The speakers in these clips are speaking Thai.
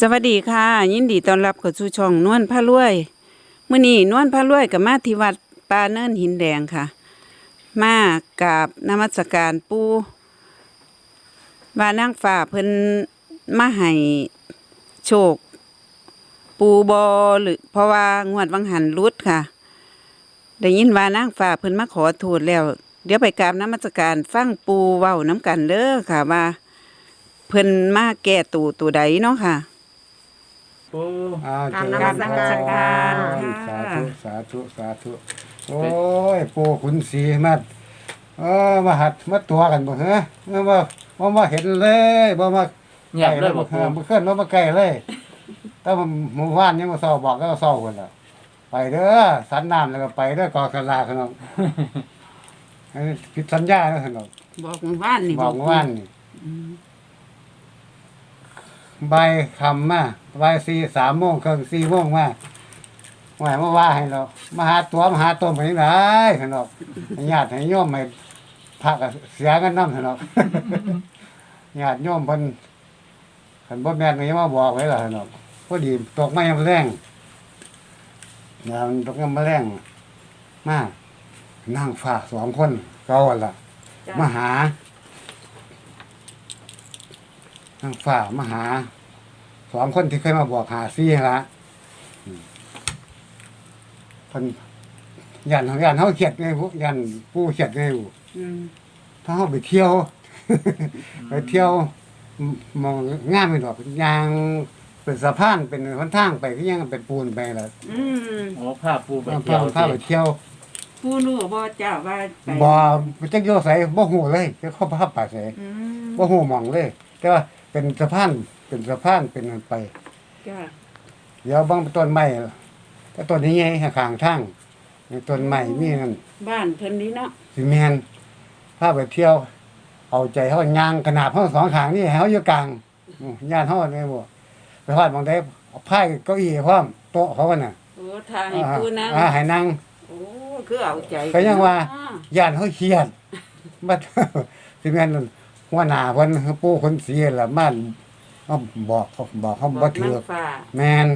สวัสดีค่ะ ยินดีต้อนรับเข้าสู่ช่องนวลพระรวยมื้อนี้นวลพระรวยกับมาที่วัดปาเนินหินแดงค่ะ มากราบนมัสการปู่ว่านางฟ้าเพิ่นมาให้โชค ปูบอหรือเพราะว่างวดวังหันรุดค่ะได้ยินว่านางฟ้าเพิ่นมาขอโทษแล้ว เดี๋ยวไปกราบนมัสการฟังปูเว้าน้ำกันเด้อค่ะว่า เพิ่นมาแก้ตูตัวใดเนาะค่ะ ปูอ้าวกราบเจริญนมัสการสาค่ะ ธุสาธุสาธุโอ้ยปู่ขุนศรีมาเออมาหัดมาตัวกันบ่ฮะมามาบ่มาเห็นเลยบ่มาเงียบเลยบ่ใกปูบ่เคลื่อนบ่มาใกล้เลยแต่ว่าหมู่บ้านยังมาเศร้าบอกก็เศร้ากันแล้วไปเด้อสันน้ำแล้วก็ไปเด้อกอกะลาขนมให้ผิดสัญญาแล้วขนมบอกหมู่บ้านนี่บอกหมู่บ้านนี่ ใบายคำมาใบายสี่สามโมงครึ่งสี่โมงมาหมายมาว่าให้เรามาหาตัวมาหาตัวไปยังไงขนอกให้ญาติให้โยมให้พระก็เสียกันน้ำขนอกญาติโยมเพิ่นขันบ่แม่นก็ยังมาบอกไว้ล่ะขนอกพอดีตกมายังแรงยามตกยังมาแรงมานั่งฝากสองคนเก่าหั่นล่ะมาหา นั่งฝ่ามาหาสองคนที่เคยมาบอกหาซี่หั่นละเพิ่นยันยันเฮาเขียดไงผู้ยันผู้เขียดไงผู้อืมถ้าเฮาไปเที่ยว ไปเที่ยวมองงามไปดอกยางเป็นสะพานเป็นหนทางไปก็ยังเป็นปูนไปล่ะอืมโอ้ผ้าปูไปพาเที่ยวพาไปเที่ยวผู้รู้บ่เจ้าว่าไปบ่จักโยไสบ่ฮู้เลยจะเข้าพาไปไสอืมบ่ฮู้หม่องเลย แต่ว่า เป็นสะพานเป็นสะพานเป็นอันไป จ้าเดี๋ยวบางต้นไม้แต่ต้นนี้ไงข้างทางมีต้นไม้มีนั่นบ้านเพิ่นนี่เนาะสิแมนพาไปเที่ยว เอาใจเขายางขนาดเขาสองขางนี่ให้เขาอยู่กลางอืมย่านเขาเนี่ยบ่ไปฮอดบางได้เอาไพ่เก้าอี้พร้อมโต๊ะเขากันน่ะโอ้ทายผู้นั้นอ่าให้นั่ง โอ้คือเอาใจก็ยังว่าอ๋อย่านเขาเครียดบัด สิแม่น หัวหน้าเพิ่นปู่คนเสียละมันเอาบอกเขาบอกเขาบ่ถือฟ้า แมน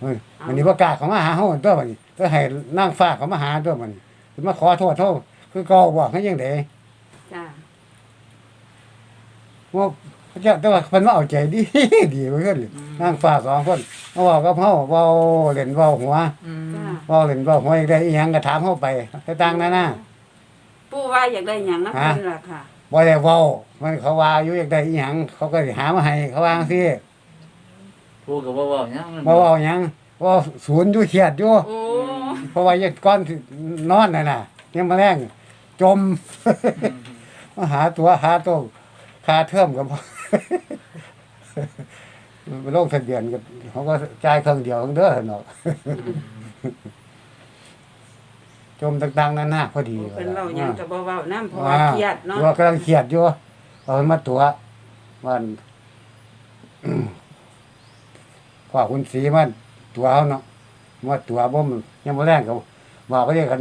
เอ้ยวันนี้บ่กล้าเขามาหาเฮาตัวบัดนี้ก็ให้นางฟ้าเขามาหาตัวบัดนี้สิมาขอโทษเฮาคือเก่าบอกให้ยังไดจ้า ว่าพระเจ้าแต่ว่าเพิ่นว่าเอาใจดี ดีเหมือนกันเลยนางฟ้าสองคนมาเว้ากับเฮาเว้าเล่นเว้าหัวอืจ้าเว้าเล่นเว้าหัวอีกได้อีหยังก็ถามเฮาไปแต่ต่างนานาผู้ว่าอยากได้หยังนะฮะเพิ่นล่ะค่ะ บ่ได้เว้ามันเขาว่าอยู่อยากได้อีหยังเขาก็สิหามาให้เขาว่าจังซี่ปูก็บ่เว้าหยังบ่เว้าหยังเว่าศูนย์อยู่เครียดอยู่โอ้เพราะว่ายังก่อนสินอนน่ะน่ะยังมาแรงจม มาหาตัวหาตัวค่าเทอมก็บ่ไปลงทะเบียนก็เขาก็จ่ายเครื่องเดียวเด้อเนาะ จมต่างๆนั่นน่ะพอดีเพิ่นเว้าหยังก็บ่เว้านํเพราะว่าว่าเครียดเนาะว่ากำลังเครียดอยู่เอามาตัววันพ่อคุณสีมันตัวเขาเนาะมาตัวบ่มนยังบ่แรงก็บอกก็เรียกกัน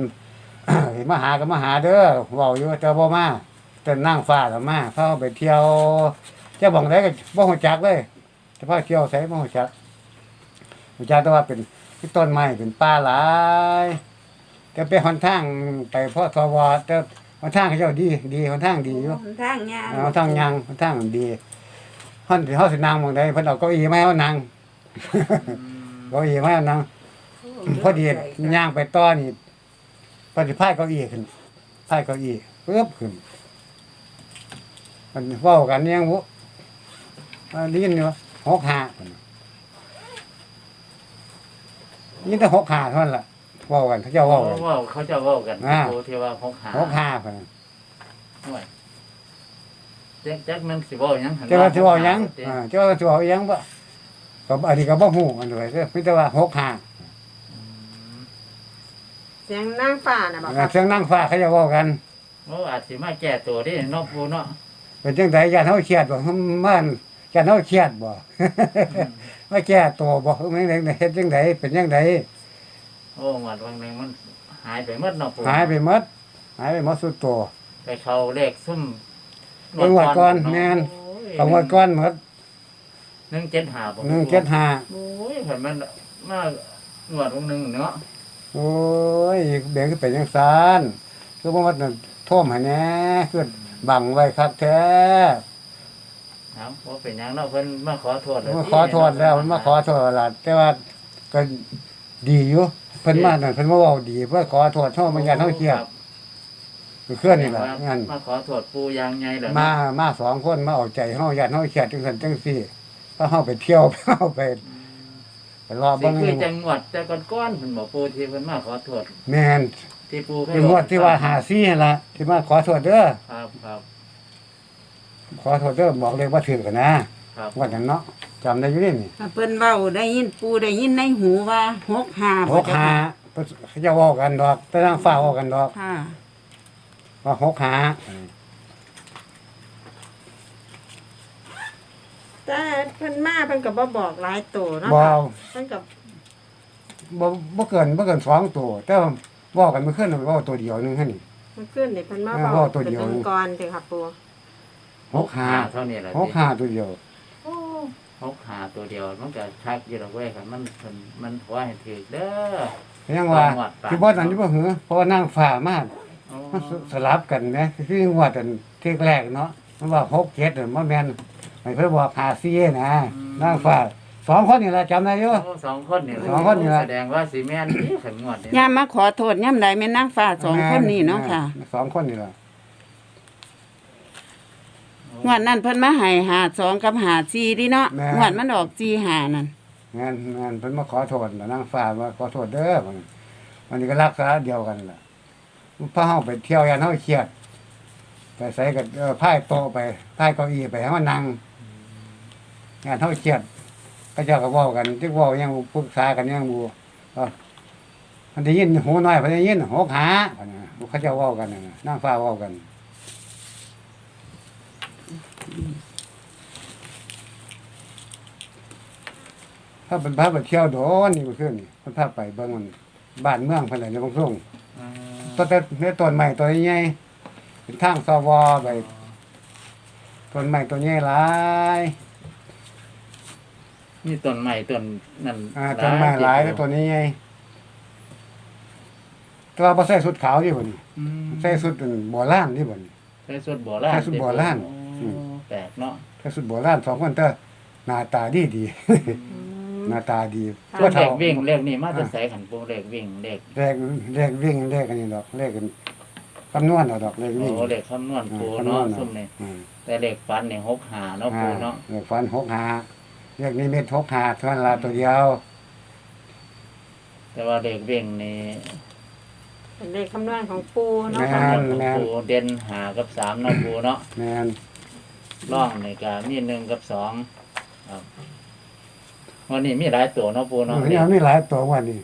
เห็นมาหาก็มาหาเด้อเว้าอยู่แต่บ่มาแต่นั่งฟ้าก็มาพาไปเที่ยวจะบอกได้ก็บ่ฮู้จักเลยจะพาเที่ยวไสบ่ฮู้จักฮู้จักแต่ว่าเป็นต้นไม้เป็นป่าหลาย แต่ไปหนทางไปพ่อทวแต่หนทางเขาเจ้าดีดีหนทางดีอยู่หนทางยางหนทางยังหนทางดีเพิ่นสิเฮาสินั่งหม่องใดเพิ่นเอาเก้าอี้มาให้เฮานั่งเก้าอี้มาให้เฮานั่งพอดีย่างไปต่อนี่พอดีพายเก้าอี้ขึ้นพายเก้าอี้ปึ๊บขึ้นมันเว้ากันยังวุอ่าได้ยินอยู่หกห้าพุ่นน่ะยินแต่หกห้าเท่านั้นล่ะ เว้ากันเขาเจ้าเว้าเว้ากันเว้าเขาจะเว้ากันอ่าปูที่ว่าหกหาหกห้าพุ่นน่ะห่วยแจ็คแจ็คมันสิเว้าหยังหั่นเจ้าว่าสิเว้าหยังเด้อ่าเจ้าว่าสิเว้าหยังบ่ก็อันนี้ก็บ่ฮู้อันนี้เด้อมีแต่ว่าหกห้าอืมเสียงนั่งฝ่าน่ะบอกอ่าเสียงนั่งฟ้าเขาจะเว้ากัน โอ้อาจสิมาแก้ตัวเด้เนาะปูเนาะเป็นจังไดญาติเฮาเครียดบ่มันญาติเฮาเครียดบ่ มาแก้ตัวบ่แม่นเฮ็ดจังไดเป็นจังได โอ้หวัดวังหนึงมันหายไปหมดเนาะปูหายไปหมดหายไปหมดสุดตัว ไปเข้าเลขซุ่มเบิ่งงวดก่อนแม่นโอ้ยก็งวดก่อนหมดในหนึ่งเจ็ดหาบ่หนึ่งเจ็ดห้าโอ้ยเห็นมันมากหนวดวงหนึ่งเนาะโอ้ยเบงก็เป็นยังซานคือว่ามันท่วมให้แหน่คือบังไว้คักแท้ ครับว่าเป็นหยังเนาะเพิ่นมาขอโทษแล้วมาขอโทษแล้วมันมาขอโทษแล้วล่ะแต่ว่าก็ดีอยู่ เพิ่นมานั่นเพิ่นมาเว้าดีเพื่อขอโทษเฮามันยันเฮาเครียดคือเคลื่อนนี่ล่ะงั้นมาขอโทษปูยางไงเหรอมามาสองคนมาเอาใจเฮายันเฮาเครียดจังซั่นจังซี่พาเฮาไปเที่ยวเฮาไปไปรอสิเบิ่งคือจังหวัดแต่ก้อนๆเพิ่นบอกปูที่เพิ่นมาขอโทษแม่นที่ปูเคยเป็นงวดที่ว่าหาซี่นั่นล่ะที่มาขอโทษเด้อครับครับขอโทษเด้อบอกเลยว่าถือกันนะ ครับว่าจังเนาะจำได้อยู่นี่นี่ถ้าเพิ่นเว้าได้ยินปูได้ยินในหูว่าหกห้าหกหาเขาจะเว้ากันดอกแต่ทางฟ้าเว้ากันดอก ค่ะ ว่าหกหาแต่เพิ่นมาเพิ่นก็บ่บอกหลายตัวเนาะบ่ค่ะเพิ่นก็บ่บ่เกินบ่เกินสองตัวแต่ว่าเว้ากันเมื่อคืนน่ะเว้าตัวเดียวนึงหั่นนี่มันขึ้นนี่เพิ่นมาเออบอกเว้าตัวเดียวเป็นองค์กรเด้อค่ะปูหกหาเท่านี้แหละหกหาตัวเดียวโอ้ หกหาตัวเดียว มันก็ชักอยู่ดอกเว้ยครับมันเพิ่นมันขอให้ถือเด้อ ยังว่าจังหวัดตาก ที่บ่นั่นที่บ่หือเพราะว่านางฟ้ามาโอ้มันสสลับกันแหมคือจังหวัดอันที่แรกเนาะมันว่าหกเจ็ดน่ะมันแม่นให้เพิ่นบอกหาซี่นะนางฟ้าสองคนนี่ล่ะจำได้อยู่ โอ้สองคนนี่สองคนนี่ล่ะ แสดงว่าสีแม่นที่ขันงวดนี่ย่ามมาขอโทษย่ามใดแม่นนางฟ้าสองคนนี้เนาะค่ะแม่สองคนนี่ล่ะ งวดนั้นเพิ่นมาให้หาสองกับหาซีดิเนาะแม่ งวดมันออกจีหานั่นงานงานเพิ่นมาขอโทษน่ะนางฟ้ามาขอโทษเด้อมันวันนี้ก็รักษาเดียวกันล่ะพาเฮาไปเที่ยวยันเฮาเครียดไปใส่กับเออพายโต๊ะไปพายเก้าอี้ไปให้มันนั่งงานเฮาเครียดก็เจ้าก็เว้ากันที่เว้ายังปรึกษากันยังบ่เออมันได้ยินหูน้อยเพิ่นได้ยินหกหาเพิ่นน่ะเขาเจ้าเว้ากันน่ะนางฟ้าเว้ากัน ถ้าเป็นพาไปเที่ยวโดนนี่มันขึ้นนี่มันพาไปเบิ่งมันบ้านเมืองเพิ่นน่ะในบางช่วงอืมต้นแต่ในต้นใหม่ตัวใหญ่เป็นทางสวไปต้นใหม่ตัวใหญ่หลายนี่ต้นใหม่ต้นนั่นอ่าต้นใหม่หลายแล้วตัวนี้ใหญ่แตัวาบ่ใส่สุดขาวดิบ่นี่อืมใส่สุดอันโบราณดิบ่นี่ใส่สุดโบราณใส่สุดโบราณโอ้อืม แปลกเนาะใส่สุดโบราณสองคนแต่หน้าตาดีดีอืมหน้าตาดีค่ะตัวเลเท่าขวิ่งเลขนี่มาจะใส่ขันปูเลขวิ่งเลขเลขเลขวิ่งเลขอันนี้ดอกเลขกันคำนวณเอาดอกเลขโอ้วิ่งเลขคำนวณอ่าปูคำนวเนาะณซุ่มนี่อ่าแต่เลขฟันนี่หกหาเนาะปูเนาะเรียกฟันหกหาเรียกนิมิตหกหาเท่านั้นละตัวเดียวแต่ว่าเลขวิ่งนี่เป็นเลขคำนวณของปูเนาะแม่ค่ะคำนวณของปูเด่นหากับสามเนาะปูเนาะแมน ร่องในการมีหนึ่งกับสองครับวันนี้มีหลายตัวเนาะปูเนาะนี่มันมีหลายตัววันนี้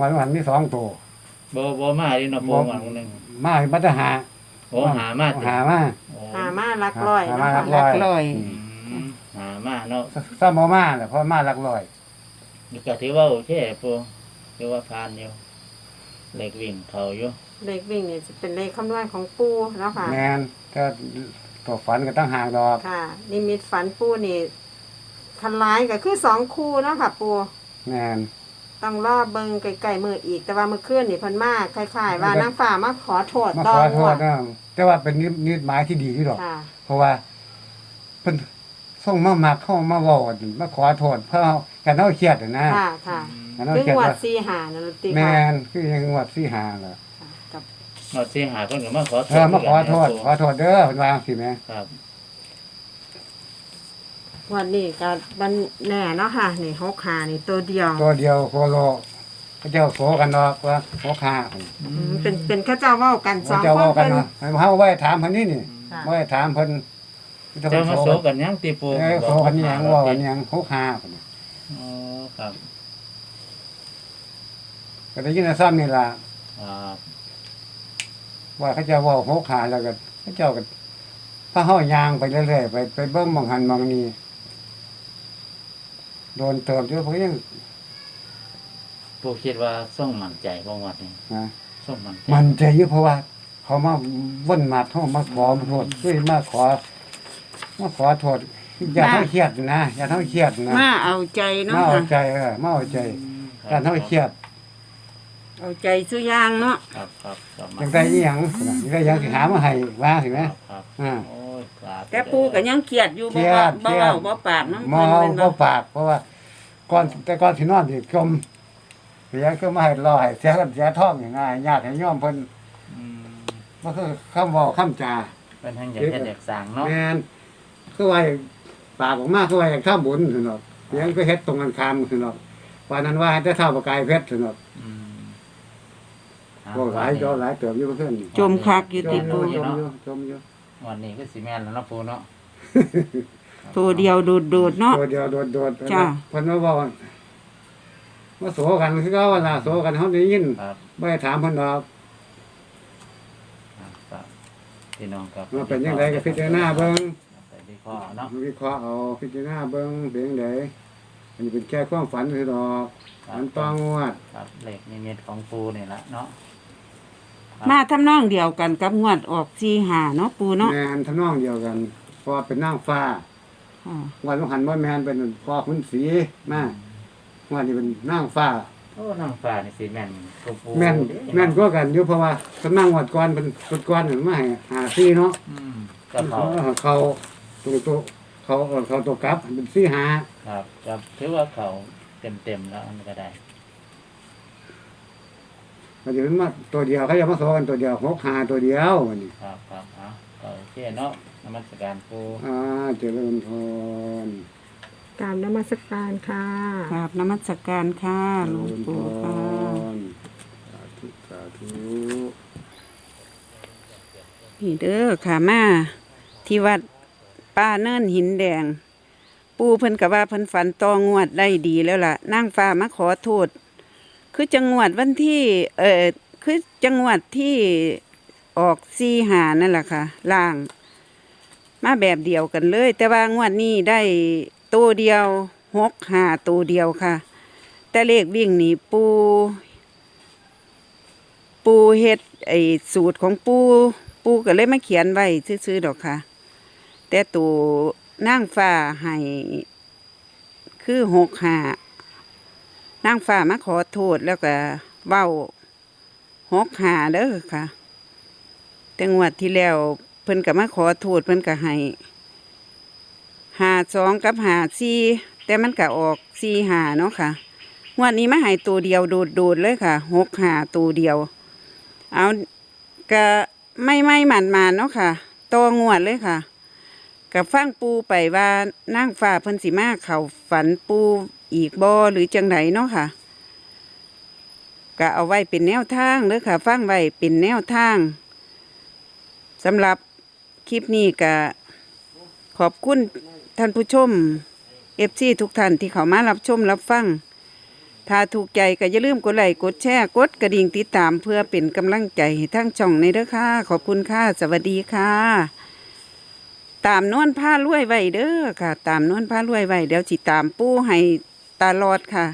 วันวันมีสองตัวโบโบมาดิเนาะปูบ่วันหนึ่งมาบัตรหาโอ้หามาติหามาโอ้หามาหลักร้อยหาเนาะมาหลัค่ะกร้อยร้อยอืมหามาเนาะซ้ำบ่มาแหละเพราะมาหลักร้อยนี่ก็ถือว่าโอเคปูถือว่าผ่านอยู่เลขวิ่งเขาอยู่เลขวิ่งนี่จะเป็นเลขคำนวณของปูเนาะค่ะแมนก็ ตัวฝันก็ตั้งหากดอก ค่ะนิมิตฝันปูนี่คันร้ายก็คือสองคู่เนาะค่ะ ปูแมนต้องรอเบิ่งไกลๆมืออีกแต่ว่าเมื่อคืนนี่เพิ่นมาคล้ายๆ ว่านางฟ้ามาขอโทษมาต่อขอโทงวษดนะแต่ว่าเป็นนิดนิดหมายที่ดีที่ดอก ค่ะ เพราะว่าเพิ่นส่งมามักเข้ามาเว้ากันมาขอโทษเพื่อกันเฮาเครียดน่ะนะค่ะค่ะกันเฮาคือเครียดงวดว่าสี่หานั่นล่ะติแมค่ะนคือยังงวดสี่หาล่ะค่ะกับ หมดที่หาคนก็มาขอโทเอษอมาขอโทษกันขอโทษเด้อเพิ่นว่าจังซี่แหมครับงวันนี้ก็บันแน่เนาะค่ะ นี่หกหานี่ตัวเดียวตัวเดียวโคโลเขาเจ้าโสกันดอกว่าหกห้าเพิ่นอืมเป็นเป็นข้าเจ้าเว้ากันสเขาองเจ้าคเว้านกันเป็นเนาะให้เฮาไว้ถามเพิ่นนี่นี่ค่ะ ไว้ถามเพิ่นเจ้ามาโศกันยังตีปูเอ้ยโสกันนี่หยังเว่ากันนี่หยังหกห้าเพิ่นอ๋อครับก็ได้ยินแต่ซ้ำนี่ล่ะอ่า ว่าเขาเจ้าเว้าหกห้าแล้วก็เขาเจ้าก็พาเฮาย่างไปเรื่อยๆไปไปเบิ่งหมองหันหมองนี้โดนเติมอยู่เพิ่นยังปูคิดว่าส่งมั่นใจบ่วัดนี่นะส่งมั่นใจมันใจอยู่เพราะว่า เขามาว่นมาเฮามาขอโทษคือมาขอมาขอโทษอย่าเท่าเครียดนะอย่าเท่าเครียดนะมาเอาใจเนาะมาเอาค่ะใจเออมาเอาใจการเท่าเครียด เอาใจสุอย่างเนาะครับครับครับจังได้อีหยังนะจังได้หยังสิหามาให้ว่าสิแหมครับครับอ่า โอ้ยสาธุแต่ปูก็ยังเครียดอยู่เครีบ่ยว่าดบ่เครียเว้าดบ่ปากน้ำมอเพิ่นบ่เนาะปาก เพราะว่าก่อนแต่ก่อนสินอนสิจมเสียก็มาให้รอให้เสียกันเสียท้องอย่างง่ายญาติให้ยอมเพิ่นอืมบ่คือคำเว้าคำจา เป็นทางอยากเฮ็ดอยากสั่งเนาะแม่นคือว่าปากออกมาคือว่าอยากทำบุญซั่นเนาะเสียงก็เฮ็ดตรงกันข้ามซั่นเนาะว่านั้นว่าให้แต่เท่าประกายเพชรซั่นเนาะอืม โอ้หลายจอหลายเติบอยู่เพิ่นจมคักอยู่จติมอปูยู่จมอยู่จมอยู่วันนี้ก็สิแม่นแล้วเนาะปูเนาะตัวเดียวโดดๆเนาะตัวเดียวโดดๆจ้ะเพิ่นมาบอกว่ามาโสกันคือเก่าว่าล่ะโสกันเฮาได้ยินครับบ่ได้ถามเพิ่นดอกครับครับพี่น้องครับว่าเป็นจังไดก็พิจารณาเบิ่งไปวิเคราะห์เนาะวิเคราะห์เอาพิจารณาเบิ่งเป็นจังไดอันนี้เป็นแค่ความฝันคือดอกครับมันต้องงวดครับเลขนิมิตของปูนี่ละเนาะ มาทำนองเดียวกันกับงวดออก45เนาะปูเนาะแม่นทำนองเดียวกันเพราะว่าเป็นนางฟ้าอ่าวันลงหันบ่แม่นเป็นพ่อขุนศรีมาวันนี้เป็นนางฟ้า โอ้นางฟ้านี่สิแม่นกับปูแม่นเด้แม่นกว่ากันอยู่เพราะว่าสำนักงวดก่อนเป็นสุดก่อนนั่นมาให้หาซี่เนาะอืมก็เขา เขาตัวตัวเขาเขาตัวกลับเป็นซี่หาครับก็ถือว่าเขาเต็มๆแล้วอันนก็ได้ มันจะเป็นมาตัวเดียวเขาจะมาสอกันตัวเดียวหกหาตัวเดียววันนี้ครับครับเอาก็โอเคเนาะนมัสการปูอ่าเจริญพรกรารนมัสการค่ะกราบนมัสการค่ะหลวงปู่ค่ะสาธุสาธุนี่เด้อค่ะมาที่วัดป้าเนินหินแดง ปูเพิ่นกะว่าเพิ่นฝันตองวดได้ดีแล้วล่ะนางฟ้ามาขอโทษ คือจังหวัดวันที่ เออคือจังหวัดที่ออกซีหานั่นแหละค่ะ ล่าง มาแบบเดียวกันเลย แต่ว่างวดนี้ได้ตัวเดียวหกหาตัวเดียวค่ะ แต่เลขวิ่งนี่ปู ปูเฮ็ดไอสูตรของปูปูก็เลยมาเขียนไว้ซื่อๆดอกค่ะ แต่ตัวนั่งฟ้าให้คือหกหา นางฟ้ามาขอโทษแล้วก็เว้าหกหาเด้อค่ะ แต่งวดที่แล้วเพิ่นก็มาขอโทษเพิ่นก็ให้หาสองกับหาสี่แต่มันก็ออกสี่หาเนาะค่ะงวดนี้มาให้ตัวเดียวโดดๆเลยค่ะหกหาตัวเดียว เอาก็ไม่ไม่หมันมาเนาะค่ะตัวงวดเลยค่ะกับฟังปูไปว่านั่งฟ้าเพิ่นสิมาเขาฝันปู อีกบ่หรือจังไดเนาะค่ะก็เอาไว้เป็นแนวทางเด้อค่ะ ฟังไว้เป็นแนวทางสำหรับคลิปนี้ก็ขอบคุณท่านผู้ชมเอฟซีทุกท่านที่เขามารับชมรับฟัง ถ้าถูกใจก็อย่าลืมกดไลค์กดแชร์กดกระดิ่งติดตามเพื่อเป็นกำลังใจให้ทั้งช่องในเด้อค่ะ ขอบคุณค่ะ สวัสดีค่ะ ตามนวลผ้าลวยไว้เด้อค่ะ ตามนวลผ้าลวยไว้เดี๋ยวจิตามปู้ให้ ตลอดค่ะ